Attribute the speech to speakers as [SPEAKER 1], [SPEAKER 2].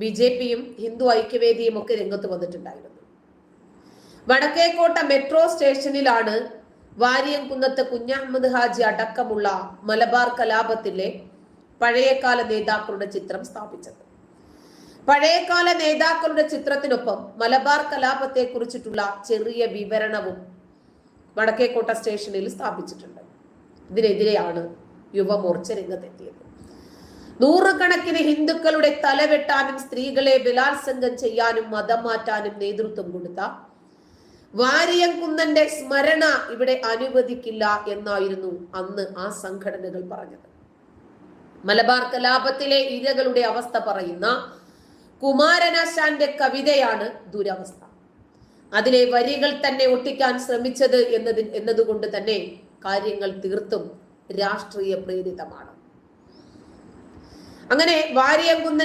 [SPEAKER 1] B J പിയും ഹിന്ദു ഐക്യവേദിയും ഒക്കെ രംഗത്ത് വന്നിട്ടുണ്ടായിരുന്നു. വടക്കേക്കോട്ട മെട്രോ സ്റ്റേഷനിലാണ് വാരിയംകുന്നത്ത് കുഞ്ഞഹമ്മദ് ഹാജി അടക്കമുള്ള മലബാർ കലാപത്തിലെ പഴയകാല നേതാക്കളുടെ ചിത്രം സ്ഥാപിച്ചത്. പഴയകാല നേതാക്കളുടെ ചിത്രത്തിനൊപ്പം മലബാർ കലാപത്തെ കുറിച്ചിട്ടുള്ള ചെറിയ വിവരണവും വടക്കേക്കോട്ട സ്റ്റേഷനിൽ സ്ഥാപിച്ചിട്ടുണ്ട്. ഇതിനെതിരെയാണ് യുവമോർച്ച രംഗത്തെത്തിയത്. നൂറുകണക്കിന് ഹിന്ദുക്കളുടെ തലവെട്ടാനും സ്ത്രീകളെ ബലാത്സംഗം ചെയ്യാനും മതം മാറ്റാനും നേതൃത്വം കൊടുത്ത വാരിയംകുന്നന്റെ സ്മരണ ഇവിടെ അനുവദിക്കില്ല എന്നായിരുന്നു അന്ന് ആ സംഘടനകൾ പറഞ്ഞത്. മലബാർ കലാപത്തിലെ ഇരകളുടെ അവസ്ഥ പറയുന്ന കുമാരനാശാന്റെ കവിതയാണ് ദുരവസ്ഥ. അതിലെ വരികൾ തന്നെ ഒട്ടിക്കാൻ ശ്രമിച്ചത് എന്നതിൽ എന്നതുകൊണ്ട് തന്നെ കാര്യങ്ങൾ തീർത്തും രാഷ്ട്രീയ പ്രേരിതമാണ് അങ്ങനെ വാരിയംകുന്നൻ